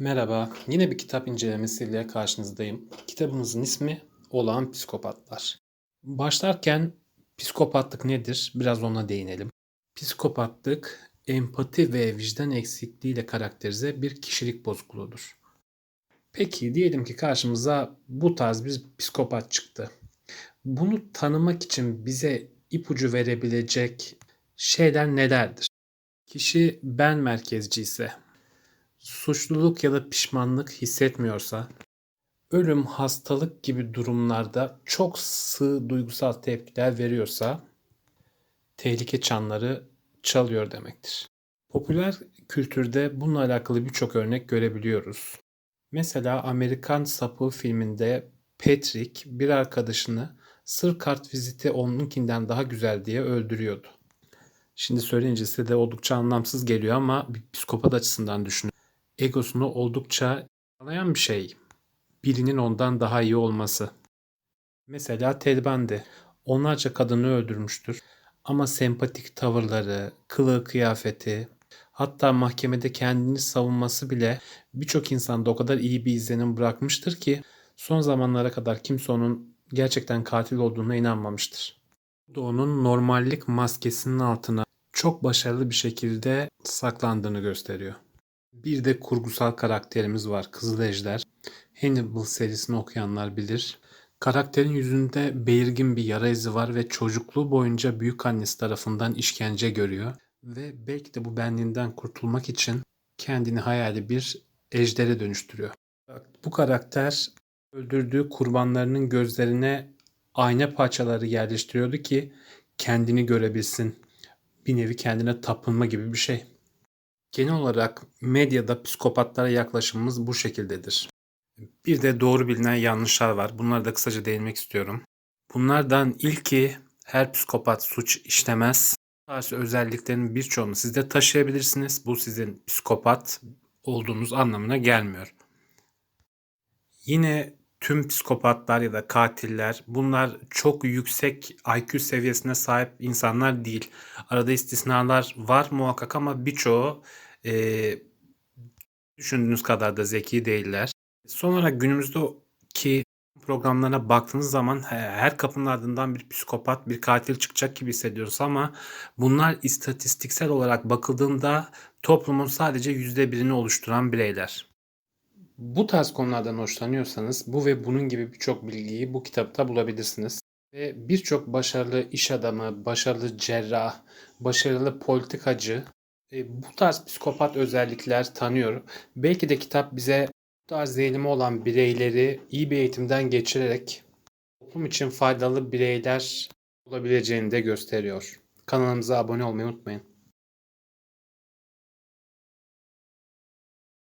Merhaba, yine bir kitap incelemesiyle karşınızdayım. Kitabımızın ismi Olağan Psikopatlar. Başlarken psikopatlık nedir? Biraz ona değinelim. Psikopatlık, empati ve vicdan eksikliğiyle karakterize bir kişilik bozukluğudur. Peki diyelim ki karşımıza bu tarz bir psikopat çıktı. Bunu tanımak için bize ipucu verebilecek şeyler nelerdir? Kişi ben merkezci ise, suçluluk ya da pişmanlık hissetmiyorsa, ölüm, hastalık gibi durumlarda çok sığ duygusal tepkiler veriyorsa, tehlike çanları çalıyor demektir. Popüler kültürde bununla alakalı birçok örnek görebiliyoruz. Mesela Amerikan Sapı filminde Patrick bir arkadaşını sır kart viziti onunkinden daha güzel diye öldürüyordu. Şimdi söyleyince size de oldukça anlamsız geliyor ama bir psikopat açısından düşünün. Egosunu oldukça anlayan bir şey. Birinin ondan daha iyi olması. Mesela Ted Bundy onlarca kadını öldürmüştür. Ama sempatik tavırları, kılığı kıyafeti, hatta mahkemede kendini savunması bile birçok insanda o kadar iyi bir izlenim bırakmıştır ki son zamanlara kadar kimse onun gerçekten katil olduğuna inanmamıştır. Bu da onun normallik maskesinin altına çok başarılı bir şekilde saklandığını gösteriyor. Bir de kurgusal karakterimiz var Kızıl Ejder. Hannibal serisini okuyanlar bilir. Karakterin yüzünde belirgin bir yara izi var ve çocukluğu boyunca büyük annesi tarafından işkence görüyor. Ve belki de bu benliğinden kurtulmak için kendini hayali bir ejdere dönüştürüyor. Bu karakter öldürdüğü kurbanlarının gözlerine ayna parçaları yerleştiriyordu ki kendini görebilsin. Bir nevi kendine tapınma gibi bir şey. Genel olarak medyada psikopatlara yaklaşımımız bu şekildedir. Bir de doğru bilinen yanlışlar var. Bunlara da kısaca değinmek istiyorum. Bunlardan ilki her psikopat suç işlemez. Bu tarz özelliklerin birçoğunu siz de taşıyabilirsiniz. Bu sizin psikopat olduğunuz anlamına gelmiyor. Yine tüm psikopatlar ya da katiller bunlar çok yüksek IQ seviyesine sahip insanlar değil. Arada istisnalar var muhakkak ama birçoğu e, düşündüğünüz kadar da zeki değiller. Son olarak günümüzdeki programlarına baktığınız zaman her kapının ardından bir psikopat, bir katil çıkacak gibi hissediyoruz ama bunlar istatistiksel olarak bakıldığında toplumun sadece yüzde birini oluşturan bireyler. Bu tarz konulardan hoşlanıyorsanız bu ve bunun gibi birçok bilgiyi bu kitapta bulabilirsiniz. Ve birçok başarılı iş adamı, başarılı cerrah, başarılı politikacı bu tarz psikopat özellikler tanıyor. Belki de kitap bize bu tarz eğilimi olan bireyleri iyi bir eğitimden geçirerek toplum için faydalı bireyler olabileceğini de gösteriyor. Kanalımıza abone olmayı unutmayın.